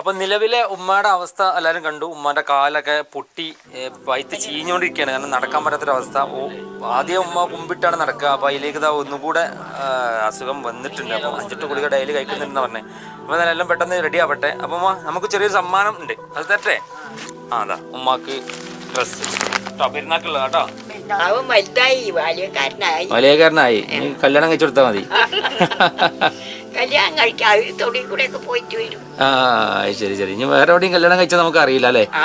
അപ്പൊ നിലവിലെ ഉമ്മയുടെ അവസ്ഥ എല്ലാവരും കണ്ടു. ഉമ്മാന്റെ കാലൊക്കെ പൊട്ടി വയറ്റ് ചീഞ്ഞുകൊണ്ടിരിക്കുകയാണ് കാരണം നടക്കാൻ പറ്റാത്തൊരവസ്ഥ. ഓ ആദ്യം ഉമ്മ കുമ്പിട്ടാണ് നടക്കുക. അപ്പൊ അതിലേക്ക് ഇതാ ഒന്നുകൂടെ അസുഖം വന്നിട്ടുണ്ട്. അപ്പം അഞ്ചെട്ട് ഗുളിക ഡെയിലി കഴിക്കുന്നുണ്ടെന്ന് പറഞ്ഞേ. അപ്പൊ എന്നാലും എല്ലാം പെട്ടെന്ന് റെഡി ആവട്ടെ. അപ്പൊ ഉമ്മ നമുക്ക് ചെറിയൊരു സമ്മാനം ഉണ്ട്. അത് തരട്ടെ? ആ അതാ ഉമ്മാക്ക് ഡ്രസ്സ് കേട്ടോ പെരുന്നാക്കുള്ള കേട്ടോ വലിയക്കാരനായി കല്യാണം കഴിച്ചു കൊടുത്താൽ മതി. കല്യാണം കഴിക്കാം. അവർ തൊടി കൂടെ ഒക്കെ പോയിട്ട് വരും. ആ ശരി ശരി. ഇനി വേറെ എവിടെയും കല്യാണം കഴിച്ചാൽ നമുക്ക് അറിയില്ല അല്ലേ ആ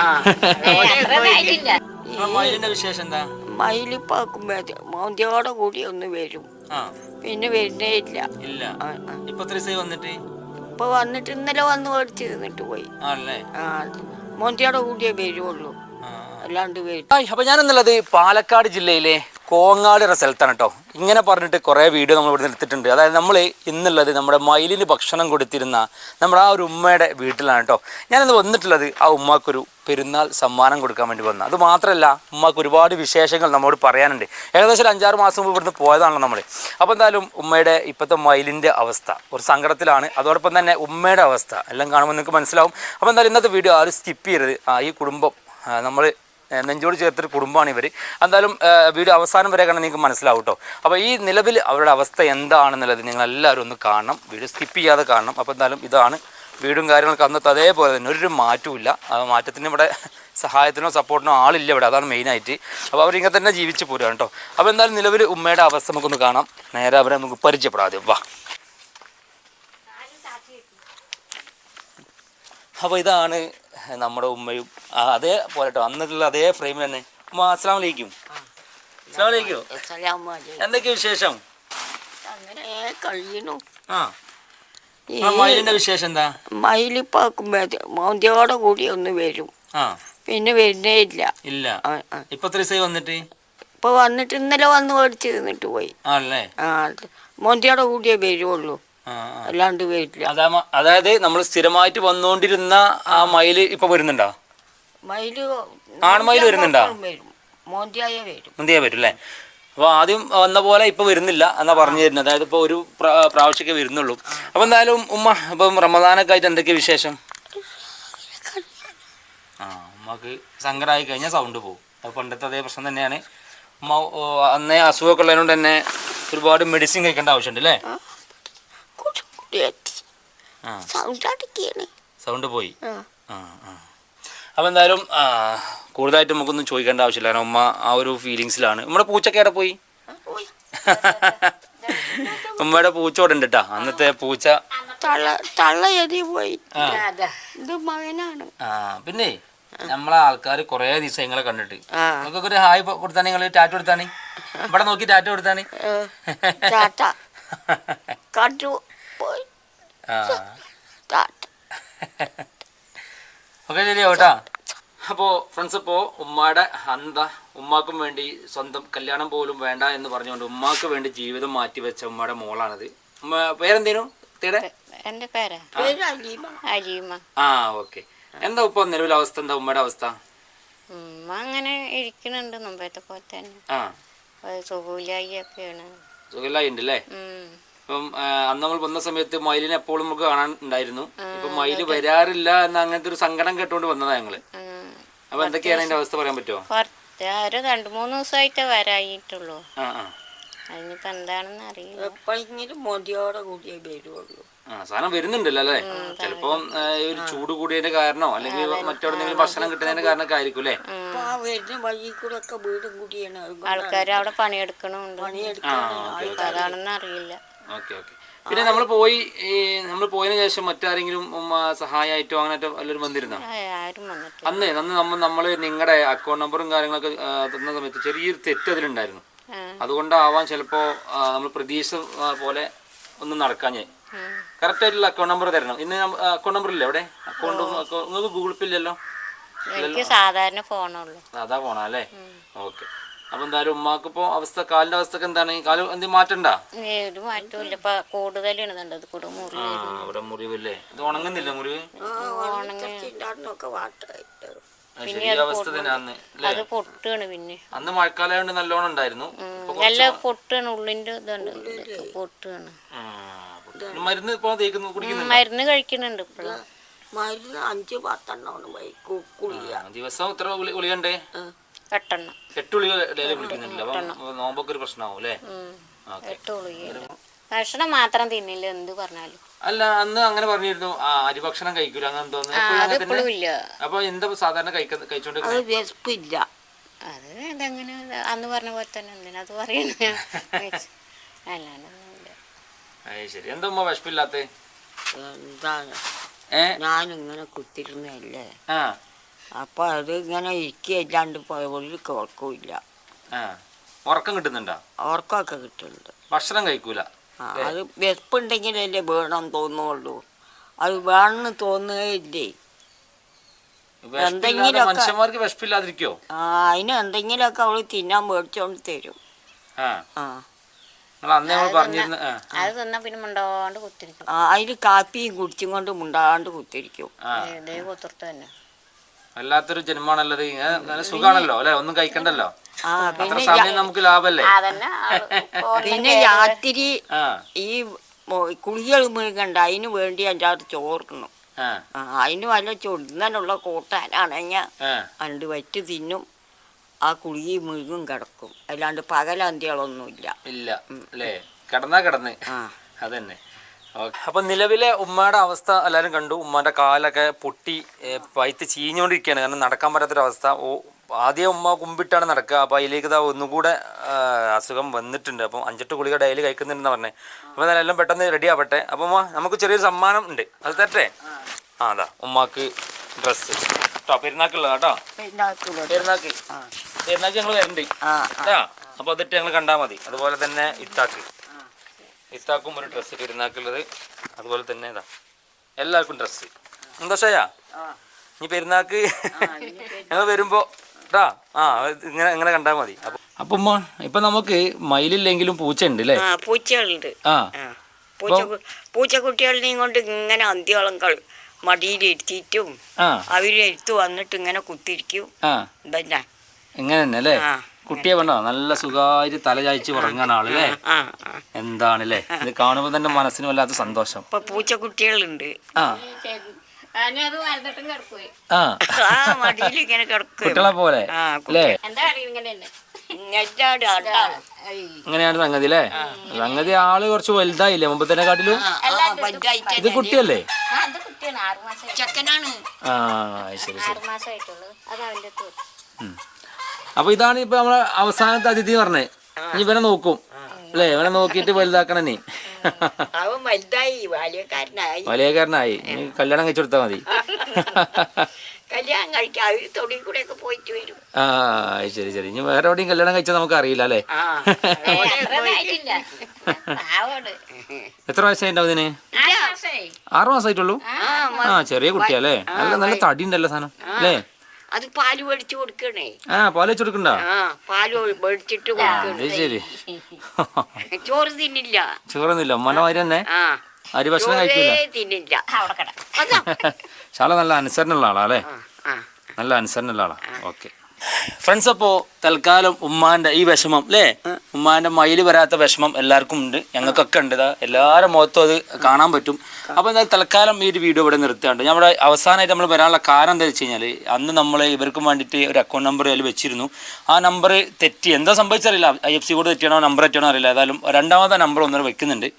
മയിലിന്റെ വിശേഷം എന്താ? മയിലിപ്പാക്കുമ്പോ മോന്തിയോടെ കൂടി ഒന്ന് വരും. ആ. പിന്നെ വരുന്നേ ഇല്ല. ഇല്ല. ഇപ്പൊ വന്നിട്ട്? ഇപ്പൊ വന്നിട്ട് ഇന്നലെ വന്ന് മേടിച്ച് തിന്നിട്ട് പോയി ആ മോന്തിയോടെ കൂടിയേ വരുള്ളൂ. അല്ലാണ്ട് വരും. അപ്പൊ ഞാൻ ഞാനെന്നുള്ളത് പാലക്കാട് ജില്ലയിലെ കോങ്ങാട് റിസൾട്ടാണ് കേട്ടോ. ഇങ്ങനെ പറഞ്ഞിട്ട് കുറേ വീഡിയോ നമ്മൾ ഇവിടെ എടുത്തിട്ടുണ്ട്. അതായത് നമ്മൾ ഇന്നുള്ളത് നമ്മുടെ മയിലിന് ഭക്ഷണം കൊടുത്തിരുന്ന നമ്മുടെ ആ ഒരു ഉമ്മയുടെ വീട്ടിലാണ് കേട്ടോ. ഞാനിന്ന് വന്നിട്ടുള്ളത് ആ ഉമ്മാക്കൊരു പെരുന്നാൾ സമ്മാനം കൊടുക്കാൻ വേണ്ടി വന്നത് അത് മാത്രമല്ല ഉമ്മക്ക് ഒരുപാട് വിശേഷങ്ങൾ നമ്മോട് പറയാനുണ്ട്. ഏകദേശം ഒരു അഞ്ചാറ് മാസം മുമ്പ് ഇവിടുന്ന് പോയതാണല്ലോ നമ്മൾ അപ്പോൾ എന്തായാലും ഉമ്മയുടെ ഇപ്പോഴത്തെ മയിലിന്റെ അവസ്ഥ ഒരു സങ്കടത്തിലാണ്. അതോടൊപ്പം തന്നെ ഉമ്മയുടെ അവസ്ഥ എല്ലാം കാണുമ്പോൾ നിങ്ങൾക്ക് മനസ്സിലാവും. അപ്പോൾ എന്തായാലും ഇന്നത്തെ വീഡിയോ ആരും സ്കിപ്പ് ചെയ്യരുത്. ഈ കുടുംബം നമ്മൾ നെഞ്ചോട് ചേർത്തൊരു കുടുംബമാണ് ഇവർ എന്തായാലും വീഡിയോ അവസാനം വരെ കാണാൻ നിങ്ങൾക്ക് മനസ്സിലാവും കേട്ടോ അപ്പോൾ ഈ നിലവിൽ അവരുടെ അവസ്ഥ എന്താണെന്നുള്ളത് നിങ്ങൾ എല്ലാവരും ഒന്ന് കാണണം. വീഡിയോ സ്കിപ്പ് ചെയ്യാതെ കാണണം. അപ്പോൾ എന്തായാലും ഇതാണ് വീടും കാര്യങ്ങളൊക്കെ അന്നത്തെ അതേപോലെ തന്നെ. ഒരു മാറ്റവും ആ മാറ്റത്തിന് ഇവിടെ സഹായത്തിനോ സപ്പോർട്ടിനോ ആളില്ല ഇവിടെ. അതാണ് മെയിനായിട്ട് അപ്പോൾ അവരിങ്ങനെ തന്നെ ജീവിച്ച് പോരുകയാണ് കേട്ടോ അപ്പോൾ എന്തായാലും നിലവിൽ ഉമ്മയുടെ അവസ്ഥ നമുക്കൊന്ന് കാണാം. നേരെ അവരെ നമുക്ക് പരിചയപ്പെടാതെ. വാ. അപ്പോൾ ഇതാണ് നമ്മുടെ ഉമ്മയും. അതേ അതേപോലെ കേട്ടോ അന്നിട്ടുള്ള അതേ ഫ്രെയിമിൽ തന്നെ. ഉമ്മ അസ്സാം വലൈക്കും അസ്സാം വലൈക്കും. എന്തൊക്കെയാ വിശേഷം? കഴിയണു ആ. മയിലിന്റെ വിശേഷം എന്താ? മോന്തിയോടെ കൂടി ഒന്ന് വരും. പിന്നെ വരുന്നേ ഇല്ല. ഇല്ല. ഇപ്പൊ ദിവസമായി വന്നിട്ട്? ഇപ്പൊ വന്നിട്ട് ഇന്നലെ വന്ന് മേടിച്ച് തിന്നിട്ട് പോയി. ആണല്ലേ? ആ മോന്തിയോടെ കൂടിയേ വരുള്ളൂ. അല്ലാണ്ട് വെയിറ്റ് അതാ അതായത് നമ്മൾ സ്ഥിരമായിട്ട് വന്നുകൊണ്ടിരുന്ന ആ മയിൽ ഇപ്പൊ വരുന്നുണ്ടോ? മയിൽ ആൺമയിൽ വരുന്നുണ്ടോ? വരും. മോന്തിയായ വരും. വരും അല്ലേ? അപ്പോൾ ആദ്യം വന്ന പോലെ ഇപ്പോൾ വരുന്നില്ല എന്നാ പറഞ്ഞു തരുന്നത്. അതായത് ഇപ്പോൾ ഒരു പ്രാ- പ്രാവശ്യമൊക്കെ വരുന്നുള്ളൂ. അപ്പോൾ എന്തായാലും ഉമ്മ ഇപ്പം റമദാനൊക്കെ ആയിട്ട് എന്തൊക്കെയാ വിശേഷം? ആ ഉമ്മക്ക് സങ്കടമായി കഴിഞ്ഞാൽ സൗണ്ട് പോകും അത് പണ്ടത്തെ അതേ പ്രശ്നം തന്നെയാണ്. ഉമ്മ അന്നേ അസുഖമൊക്കെ ഉള്ളതിനോട് തന്നെ ഒരുപാട് മെഡിസിൻ കഴിക്കേണ്ട ആവശ്യമുണ്ട് അല്ലേ? സൗണ്ട് അടക്കിയാണ് സൗണ്ട് പോയി. ആ. ആ ആ. അപ്പോൾ എന്തായാലും കൂടുതലായിട്ട് നമുക്കൊന്നും ചോദിക്കേണ്ട ആവശ്യമില്ല. കാരണം ഉമ്മ ആ ഒരു ഫീലിങ്സിലാണ് നമ്മുടെ പൂച്ചൊക്കെ അവിടെ പോയി? പോയി. ഉമ്മയുടെ പൂച്ച ഇവിടെ കേട്ടാ അന്നത്തെ പൂച്ച. പിന്നെ നമ്മളെ ആൾക്കാർ കുറേ ദിവസം നിങ്ങളെ കണ്ടിട്ട്. ആ. നിങ്ങൾക്കൊക്കെ ഒരു ഹായ് കൊടുത്താണ് നിങ്ങൾ ടാറ്റ കൊടുത്താണ്? ഇവിടെ നോക്കി ടാറ്റ കൊടുത്താണ്? കണ്ടു. പോയി. ഓക്കെ ശരി കേട്ടാ അപ്പോൾ ഫ്രണ്ട്സ് ഇപ്പോ ഉമ്മയുടെ അന്ത ഉമ്മാക്കും വേണ്ടി സ്വന്തം കല്യാണം പോലും വേണ്ട എന്ന് പറഞ്ഞുകൊണ്ട് ഉമ്മാക്ക് വേണ്ടി ജീവിതം മാറ്റി വെച്ച ഉമ്മയുടെ മോളാണിത്. ഉമ്മ പേരെന്തേനു? തീടെ എന്റെ പേരാ? അലീമ. ആ ഓക്കെ. എന്താ ഇപ്പൊ നിലവിലെ അവസ്ഥ എന്താ ഉമ്മയുടെ അവസ്ഥ? ഉമ്മ അങ്ങനെ ഇരിക്കണുണ്ട് മുമ്പത്തെ പോലെ തന്നെ. ആ. ഒക്കെയാണ് സുഖലായി. ഇപ്പം അന്ന് നമ്മൾ വന്ന സമയത്ത് മയിലിനെ എപ്പോഴും നമുക്ക് കാണാൻ ഉണ്ടായിരുന്നു. ഇപ്പൊ മയിൽ വരാറില്ല എന്ന അങ്ങനത്തെ ഒരു സങ്കടം കേട്ടോണ്ട് വന്നതാ ഞങ്ങൾ. അപ്പൊ എന്തൊക്കെയാണ് അതിന്റെ അവസ്ഥ പറയാൻ പറ്റുമോ ഒരു രണ്ട് മൂന്ന് ദിവസമായിട്ട് വരായിട്ടുള്ളൂ അതിനിപ്പോ എന്താണെന്ന് അറിയില്ല. എപ്പോഴെങ്കിലും മോദിയോടെ കൂടിയേ വരുള്ളൂ. ആ സാധനം വരുന്നുണ്ടല്ലോ അല്ലേ? ചിലപ്പം ഈ ഒരു ചൂട് കൂടിയതിന്റെ കാരണോ അല്ലെങ്കിൽ മറ്റെവിടെന്നെങ്കിലും ഭക്ഷണം കിട്ടുന്നതിന്റെ കാരണമൊക്കെ ആയിരിക്കും അല്ലേ? ആ വരുന്ന വഴി കൂടെ ഒക്കെ വീടും കൂടിയാണ്. ആൾക്കാർ അവിടെ പണിയെടുക്കണമുണ്ട് പണിയെടുക്കണം അതാണെന്ന് അറിയില്ല. Okay okay. പിന്നെ നമ്മൾ പോയി നമ്മൾ പോയതിനു ശേഷം മറ്റാരെങ്കിലും സഹായമായിട്ടോ അങ്ങനെ വല്ലവരും വന്നിരുന്നോ? ആരും വന്നിട്ട് അന്ന് അന്ന് നമ്മൾ നമ്മൾ നിങ്ങളുടെ അക്കൗണ്ട് നമ്പറും കാര്യങ്ങളൊക്കെ തന്ന സമയത്ത് ചെറിയൊരു തെറ്റ് അതിലുണ്ടായിരുന്നു. അതുകൊണ്ടാവാൻ ചിലപ്പോ നമ്മൾ പ്രതീക്ഷ പോലെ ഒന്നും നടക്കാഞ്ഞേ. കറക്റ്റ് ആയിട്ടുള്ള അക്കൗണ്ട് നമ്പർ തരണം. ഇന്ന് അക്കൗണ്ട് നമ്പർ ഇല്ലേ അവിടെ? അക്കൗണ്ട് നിങ്ങൾക്ക് ഗൂഗിൾ പേ ഇല്ലല്ലോ? എനിക്ക് സാധാരണ ഫോണുള്ളൂ അതാ ഫോണാ അല്ലേ? ഓക്കെ. അപ്പൊ എന്തായാലും ഉമ്മാക്ക് ഇപ്പൊ അവസ്ഥ കാലിന്റെ അവസ്ഥക്ക് എന്താണ്? കാൽ എന്തെങ്കിലും മാറ്റണ്ട? ഒരു മാറ്റവും ഇല്ല. ഇപ്പൊ കൂടുതലാണ് അത് കൂടെ മുറി ആ ഇവിടെ മുറിവല്ലേ? ഇത് ഉണങ്ങുന്നില്ല മുറിവ്? ഈ അവസ്ഥ അത് പൊട്ടാണ് പിന്നെ. അന്ന് മഴക്കാലമായോണ്ട് നല്ലോണം ഉണ്ടായിരുന്നു. നല്ല പൊട്ടാണ്. ഉള്ളിന്റെ ഇതുണ്ട്. പൊട്ടാണ്. ആ, മരുന്ന് ഇപ്പൊ മരുന്ന് കഴിക്കുന്നുണ്ട് ഇപ്പോഴും. മരുന്ന് അഞ്ച് പത്തെണ്ണമാണ് ദിവസം എത്ര ഗുളി ഗുളികണ്ടേ എട്ടെണ്ണം. എട്ട് ഗുളിക ഡെയിലി കുടിക്കുന്നില്ല അപ്പം നോമ്പൊക്കെ ഒരു പ്രശ്നമാവും അല്ലേ? എട്ട് ഗുളികയുണ്ട് ഭക്ഷണം മാത്രം തിന്നില്ല എന്ത് പറഞ്ഞാലും. അല്ല അന്ന് അങ്ങനെ പറഞ്ഞിരുന്നു. ആ അരിഭക്ഷണം കഴിക്കൂല അങ്ങനെ തോന്നുന്നു അപ്പൊ എന്താ സാധാരണ കഴിച്ചോണ്ട് വിശപ്പില്ല അത് ഇതെങ്ങനെ അന്ന് പറഞ്ഞ പോലെ തന്നെ എന്തിനാ അത് പറയണ അല്ലാണ്ടൊന്നുമില്ല ശരി. എന്താ ഉമ്മ വിശപ്പില്ലാത്ത? എന്താണ്? ഞാനിങ്ങനെ കുത്തിരുന്നല്ലേ ആ. അപ്പൊ അത് ഇങ്ങനെ ഇരിക്കല്ലാണ്ട് പോയ ഒരു കുഴപ്പമില്ല. ആ ഉറക്കം കിട്ടുന്നുണ്ടോ? ഉറക്കമൊക്കെ കിട്ടുന്നുണ്ട്. ഭക്ഷണം കഴിക്കൂല. ആ, അത് വെപ്പുണ്ടെങ്കിലല്ലേ വേണം തോന്നുള്ളൂ. അത് വേണമെന്ന് തോന്നുകയില്ലേ? വിശപ്പില്ലാതെ എന്തെങ്കിലുമൊക്കെ- മനുഷ്യന്മാർക്ക് വിശപ്പില്ലാതിരിക്കോ? ആ അതിന് എന്തെങ്കിലുമൊക്കെ അവൾ തിന്നാൻ മേടിച്ചോണ്ട് തരും. ആ. ആ. നിങ്ങൾ അന്ന് നമ്മൾ പറഞ്ഞിരുന്ന ആ. അത് തിന്നാ പിന്നെ മുണ്ടോണ്ട് കുത്തിരിക്കും. ആ, അതിന് കാപ്പിയും കുടിച്ചും കൊണ്ട് മുണ്ടാണ്ട് കുത്തിരിക്കും. ആ. ഇതേ കുത്തിർത്ത് തന്നെ. വല്ലാത്തൊരു ജന്മമാണല്ലത് നല്ല സുഖാണല്ലോ അല്ലെ? ഒന്നും കഴിക്കണ്ടല്ലോ. അത്ര സമയം നമുക്ക് ലാഭല്ലേ അതന്നെ. പിന്നെ രാത്രി ആ. ഈ കുളികൾ മുഴുകണ്ട. അതിന് വേണ്ടി അഞ്ചാറ് ചോർക്കണം ആ. ആ അതിന് വല്ല ചൊടുന്നതിനുള്ള കൂട്ടാനാണെങ്കിൽ ആ. അണ്ട് വറ്റ് തിന്നും. ആ കുളിയും മുഴുകും കിടക്കും. അല്ലാണ്ട് പകലന്തികളൊന്നുമില്ല. ഇല്ല അല്ലേ? കിടന്നാ കിടന്ന്. ആ. അതന്നെ. അപ്പൊ നിലവിലെ ഉമ്മയുടെ അവസ്ഥ എല്ലാവരും കണ്ടു. ഉമ്മാന്റെ കാലൊക്കെ പൊട്ടി ഏ, പഴുത്ത് ചീഞ്ഞുകൊണ്ടിരിക്കുകയാണ്. കാരണം നടക്കാൻ പറ്റാത്തൊരവസ്ഥ. ഓ ആദ്യം ഉമ്മ കുമ്പിട്ടാണ് നടക്കുക. അപ്പോൾ അതിലേക്ക് ഇതാ ഒന്നുകൂടെ അസുഖം വന്നിട്ടുണ്ട്. അപ്പം അഞ്ചെട്ട് ഗുളിക ഡെയിലി കഴിക്കുന്നുണ്ടെന്ന് പറഞ്ഞേ. അപ്പോൾ എല്ലാം പെട്ടെന്ന് റെഡി ആവട്ടെ. അപ്പം ഉമ്മ നമുക്ക് ചെറിയൊരു സമ്മാനം ഉണ്ട്. അത് തരട്ടെ? ആ അതാ ഉമ്മാക്ക് ഡ്രസ്സ് കേട്ടോ പെരുന്നാക്കുള്ള കേട്ടോ പെരുന്നാക്ക്. പെരുന്നാക്ക് ഞങ്ങൾ വരണ്ട് ആ അപ്പോൾ അതിട്ട് ഞങ്ങൾ കണ്ടാൽ മതി. അതുപോലെ തന്നെ ഇത്താക്ക് ഇത്താക്കും ഒരു ഡ്രസ്സ് പെരുന്നാക്കുള്ളത്. അതുപോലെ തന്നെ ഇതാ. എല്ലാവർക്കും ഡ്രസ്സ് സന്തോഷായ ഇനി പെരുന്നാക്ക് ഞങ്ങൾ വരുമ്പോൾ കേട്ടാ ആ ഇങ്ങനെ ഇങ്ങനെ കണ്ടാൽ മതി. അപ്പം ഇപ്പൊ നമുക്ക് മയിലില്ലെങ്കിലും പൂച്ച ഉണ്ട് അല്ലേ പൂച്ചകളുണ്ട്. ആ. പൂച്ച പൂച്ചക്കുട്ടികളെയും കൊണ്ട് ഇങ്ങനെ അന്ത്യോളം കളി മടിയിലിരുത്തിയിട്ടും അവരെടുത്ത് വന്നിട്ട് ഇങ്ങനെ കുത്തിരിക്കും ഇങ്ങനെ തന്നെ അല്ലേ കുട്ടിയെ വേണ്ട നല്ല സുഖമായിട്ട് തല ചായച്ച് ഉറങ്ങാൻ ആളല്ലേ? എന്താണല്ലേ? ഇത് കാണുമ്പോൾ തന്നെ മനസ്സിന് വല്ലാത്ത സന്തോഷം. ഇപ്പൊ വലുതിട്ടും കിടക്കുവേ ആ. ആ. മടിയിൽ ഇങ്ങനെ കിടക്കും കുട്ടികളെ പോലെ അല്ലേ തന്നെ ഇങ്ങനെയാണ് സംഗതി അല്ലേ സംഗതി ആൾ കുറച്ച് വലുതായില്ലേ മുമ്പത്തെ കാട്ടിലും ഇത് കുട്ടിയല്ലേ? ആ കുട്ടിയാണ് ആറ് മാസം ചെക്കനാണ്. ആ ശരി ശരി. ആറ് മാസമായിട്ടുള്ളൂ അത് അവന്റെ അടുത്ത് ഉം. അപ്പൊ ഇതാണ് ഇപ്പൊ നമ്മളെ അവസാനത്തെ അതിഥി പറഞ്ഞേ. ഇനി ഇവനെ നോക്കും. അല്ലേ? ഇവനെ നോക്കിയിട്ട് വലുതാക്കണം നീ അവൻ വലുതായി. ബാല്യക്കാരനായി. വലിയക്കാരനായി നീ കല്യാണം കഴിച്ചു കൊടുത്താ മതി. കല്യാണം കഴിക്കാൻ അവർ തൊടി കൂടെ ഒക്കെ പോയിട്ട് വരും. ആ ശരി ശരി. ഇനി വേറെ എവിടെയും കല്യാണം കഴിച്ചാൽ നമുക്ക് അറിയില്ല അല്ലേ? എത്ര വയസ്സായിട്ടുണ്ടാവും ഇതിന്? ആറു മാസമായി ആറ് മാസമായിട്ടുള്ളൂ ആ ആ ചെറിയ കുട്ടിയല്ലേ നല്ല നല്ല തടി ഉണ്ടല്ലോ സാധനം അല്ലേ? അത് പാൽ മേടിച്ചു കൊടുക്കണേ. ആ പാൽ വെച്ച് കൊടുക്കണ്ട? ആ പാൽ മേടിച്ചിട്ട് കൊടുക്കണേ. അത് ശരി. ചോറ് തിന്നില്ല. ചോറൊന്നുമില്ല. ഉമ്മന്റെ മാതിരി തന്നെ? ആ. അരി ഭക്ഷണം കഴിക്കില്ല ചോറേ തിന്നില്ല. അവിടെ കിട അതാ. ശാല നല്ല അനുസരണമുള്ള ആളാ അല്ലേ? ആ, ആ. നല്ല അനുസരണമുള്ള ആളാ. ഓക്കെ. ഫ്രണ്ട്സ് അപ്പോ തൽക്കാലം ഉമ്മാന്റെ ഈ വിഷമം അല്ലേ ഉമ്മാന്റെ മയിൽ വരാത്ത വിഷമം എല്ലാവർക്കും ഉണ്ട്. ഞങ്ങൾക്കൊക്കെ ഉണ്ട്. എല്ലാവരും മുഖത്തും അത് കാണാൻ പറ്റും. അപ്പോൾ എന്തായാലും തൽക്കാലം ഈ ഒരു വീഡിയോ ഇവിടെ നിർത്തുകയുണ്ട് നമ്മുടെ അവസാനമായിട്ട് നമ്മൾ വരാനുള്ള കാരണം എന്താ വെച്ച് കഴിഞ്ഞാൽ അന്ന് നമ്മൾ ഇവർക്കും വേണ്ടിയിട്ട് ഒരു അക്കൗണ്ട് നമ്പർ അതിൽ വെച്ചിരുന്നു. ആ നമ്പർ തെറ്റി എന്താ സംഭവിച്ചറിയില്ല. ഐ എഫ് സി കോഡ് തെറ്റിയാണോ നമ്പർ തെറ്റിയാണോ അറിയില്ല. ഏതായാലും രണ്ടാമത്തെ നമ്പർ ഒന്നര വെക്കുന്നുണ്ട്.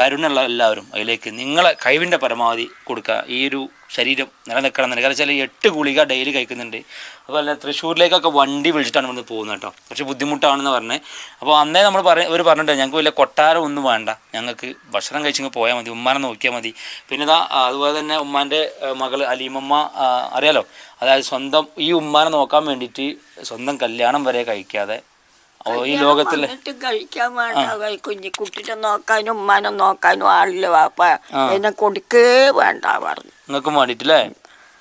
കരുണുള്ള എല്ലാവരും അതിലേക്ക് നിങ്ങളെ കഴിവിന്റെ പരമാവധി കൊടുക്കുക. ഈ ഒരു ശരീരം നിലനിൽക്കണം എന്നുണ്ട് കാരണം വെച്ചാൽ എട്ട് ഗുളിക ഡെയിലി കഴിക്കുന്നുണ്ട്. അതുപോലെ തൃശ്ശൂരിലേക്കൊക്കെ വണ്ടി വിളിച്ചിട്ടാണ് ഇവിടുന്ന് പോകുന്നത് കേട്ടോ. കുറച്ച് ബുദ്ധിമുട്ടാണെന്ന് പറഞ്ഞത് അപ്പോൾ അന്നേ നമ്മൾ പറ ഇവർ പറഞ്ഞിട്ട് ഞങ്ങൾക്ക് വലിയ കൊട്ടാരം ഒന്നും വേണ്ട. ഞങ്ങൾക്ക് ഭക്ഷണം കഴിച്ചിങ്ങ് പോയാൽ മതി ഉമ്മാനെ നോക്കിയാൽ മതി. പിന്നെ ഇതാ അതുപോലെ തന്നെ ഉമ്മാന്റെ മകൾ അലീമമ്മ അറിയാലോ? അതായത് സ്വന്തം ഈ ഉമ്മാനെ നോക്കാൻ വേണ്ടിയിട്ട് സ്വന്തം കല്യാണം വരെ കഴിക്കാതെ ഓ ഈ ലോകത്തിൽ കഴിക്കാൻ വേണ്ട. കുഞ്ഞു കുട്ടിനെ നോക്കാനും ഉമ്മാനെ നോക്കാനും ആളില്ല വാപ്പ. എന്നെ കൊടുക്കേ വേണ്ട പറഞ്ഞു. നിങ്ങൾക്കും വേണ്ടിട്ടല്ലേ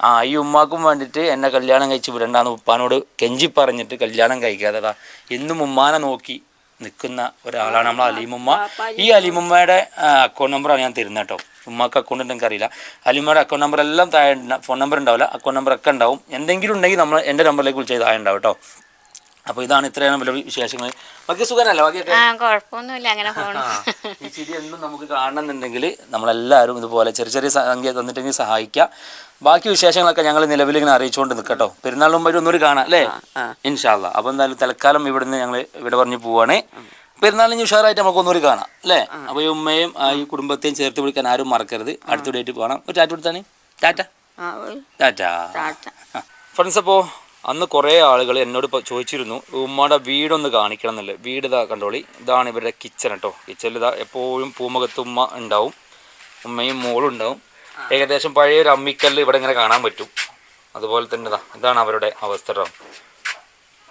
ആ ഈ ഉമ്മാക്കും വേണ്ടിട്ട് എന്നെ കല്യാണം കഴിച്ച് വിടണ്ടാന്ന് ഉപ്പാനോട് കെഞ്ചി പറഞ്ഞിട്ട് കല്യാണം കഴിക്കാതെടാ എന്നും ഉമ്മാനെ നോക്കി നിൽക്കുന്ന ഒരാളാണ് നമ്മൾ അലീമുമ്മ. ഈ അലീമുമ്മയുടെ അക്കൗണ്ട് നമ്പറാണ് ഞാൻ തരുന്നത് കേട്ടോ. ഉമ്മാക്ക് അക്കൗണ്ട് ഉണ്ടെങ്കിൽ അറിയില്ല. അലീമയുടെ അക്കൗണ്ട് നമ്പർ എല്ലാം താഴെ ഫോൺ നമ്പർ ഉണ്ടാവില്ല. അക്കൗണ്ട് നമ്പർ ഒക്കെ ഉണ്ടാവും. എന്തെങ്കിലും ഉണ്ടെങ്കിൽ നമ്മൾ എന്റെ നമ്പറിലേക്ക് വിളിച്ച് താഴെ ഉണ്ടാവും കേട്ടോ. അപ്പോൾ ഇതാണ് ഇത്രയാണ് വില വിശേഷങ്ങൾ ബാക്കി സുഖനല്ല ബാക്കിയൊക്കെ കുഴപ്പമൊന്നുമില്ല അങ്ങനെ ഈ ചിരി എന്നും നമുക്ക് കാണണമെന്നുണ്ടെങ്കിൽ നമ്മളെല്ലാവരും ഇതുപോലെ ചെറിയ ചെറിയ സംഖ്യ തന്നിട്ടെങ്കിൽ സഹായിക്കാം. ബാക്കി വിശേഷങ്ങളൊക്കെ ഞങ്ങൾ നിലവിൽ ഇങ്ങനെ അറിയിച്ചുകൊണ്ട് നിൽക്കട്ടോ പെരുന്നാൾ മുമ്പ് ഒന്നുകൂടി കാണാം അല്ലേ? ഇൻഷാല്ല അപ്പോൾ എന്തായാലും തൽക്കാലം ഇവിടുന്ന് ഞങ്ങൾ ഇവിടെ പറഞ്ഞ് പോവാണ്. പെരുന്നാളിന് ഉഷാറായിട്ട് നമുക്ക് ഒന്നുകൂടി കാണാം അല്ലേ? അപ്പോൾ ഈ ഉമ്മയും ആ, ഈ കുടുംബത്തെയും ചേർത്ത് പിടിക്കാൻ ആരും മറക്കരുത്. അടുത്ത ഡേറ്റ് പോകണം ഒരു ചാറ്റ് കൊടുത്താണ് ടാറ്റ? ആ ടാറ്റ. ടാറ്റ. ഫ്രണ്ട്സ് അപ്പോൾ അന്ന് കുറേ ആളുകൾ എന്നോട് ചോദിച്ചിരുന്നു ഉമ്മയുടെ വീടൊന്ന് കാണിക്കണം എന്നല്ലേ വീട് ഇതാ കണ്ടോളി. ഇതാണ് ഇവരുടെ കിച്ചൺ കേട്ടോ കിച്ചണിൽ ഇതാ എപ്പോഴും പൂമുഖത്ത് ഉമ്മ ഉണ്ടാവും. ഉമ്മയും മോളും ഉണ്ടാവും. ഏകദേശം പഴയ ഒരു അമ്മിക്കല്ല് ഇവിടെ ഇങ്ങനെ കാണാൻ പറ്റും. അതുപോലെ തന്നെ ഇതാ ഇതാണ് അവരുടെ അവസ്ഥ കേട്ടോ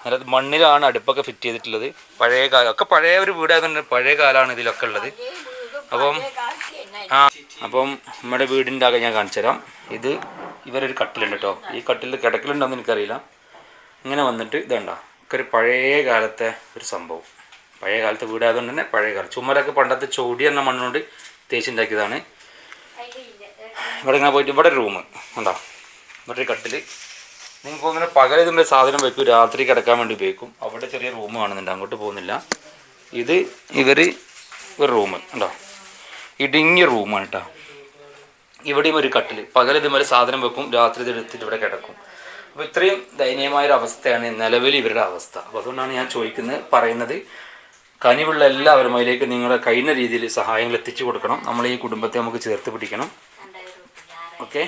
അതിനകത്ത് മണ്ണിലാണ് അടുപ്പൊക്കെ ഫിറ്റ് ചെയ്തിട്ടുള്ളത്. പഴയ കാലം ഒക്കെ പഴയ ഒരു വീടായതുകൊണ്ട് പഴയ കാലമാണ് ഇതിലൊക്കെ ഉള്ളത്. അപ്പം ആ അപ്പം നമ്മുടെ വീടിന്റെ ആകെ ഞാൻ കാണിച്ചു തരാം ഇത് ഇവരൊരു കട്ടിലുണ്ട് കേട്ടോ ഈ കട്ടിൽ കിടക്കലുണ്ടോന്ന് എനിക്കറിയില്ല. ഇങ്ങനെ വന്നിട്ട് ഇതുണ്ടോ? ഒക്കെ ഒരു പഴയ കാലത്തെ ഒരു സംഭവം. പഴയ കാലത്തെ വീടായതുകൊണ്ട് തന്നെ പഴയ കാലം. ചുമരൊക്കെ പണ്ടത്തെ ചോടി എന്ന മണ്ണുകൊണ്ട് തേച്ചുണ്ടാക്കിയതാണ്. ഇവിടെ ഇങ്ങനെ പോയിട്ട് ഇവിടെ റൂം ഉണ്ടോ ഇവിടെ ഒരു കട്ടിൽ നിങ്ങൾക്ക് ഇങ്ങനെ പകൽ ഇതിന്റെ സാധനം വെക്കും. രാത്രി കിടക്കാൻ വേണ്ടി ഉപയോഗിക്കും അവിടെ ചെറിയ റൂം കാണുന്നുണ്ട്. അങ്ങോട്ട് പോകുന്നില്ല. ഇത് ഇവർ ഒരു റൂം ഉണ്ടോ ഇടുങ്ങിയ റൂമാണ് കേട്ടോ. ഇവിടെയും ഒരു കട്ടിൽ പകൽ ഇതുമാതിരി സാധനം വെക്കും. രാത്രി ഇത് എടുത്തിട്ട് ഇവിടെ കിടക്കും. അപ്പോൾ ഇത്രയും ദയനീയമായ ഒരു അവസ്ഥയാണ് നിലവിൽ ഇവരുടെ അവസ്ഥ. അപ്പോൾ അതുകൊണ്ടാണ് ഞാൻ ചോദിക്കുന്നത് പറയുന്നത്. കനിവുള്ള എല്ലാവരും അതിലേക്ക് നിങ്ങളുടെ കഴിയുന്ന രീതിയിൽ സഹായങ്ങൾ എത്തിച്ചു കൊടുക്കണം. നമ്മൾ ഈ കുടുംബത്തെ നമുക്ക് ചേർത്ത് പിടിക്കണം. ഓക്കെ?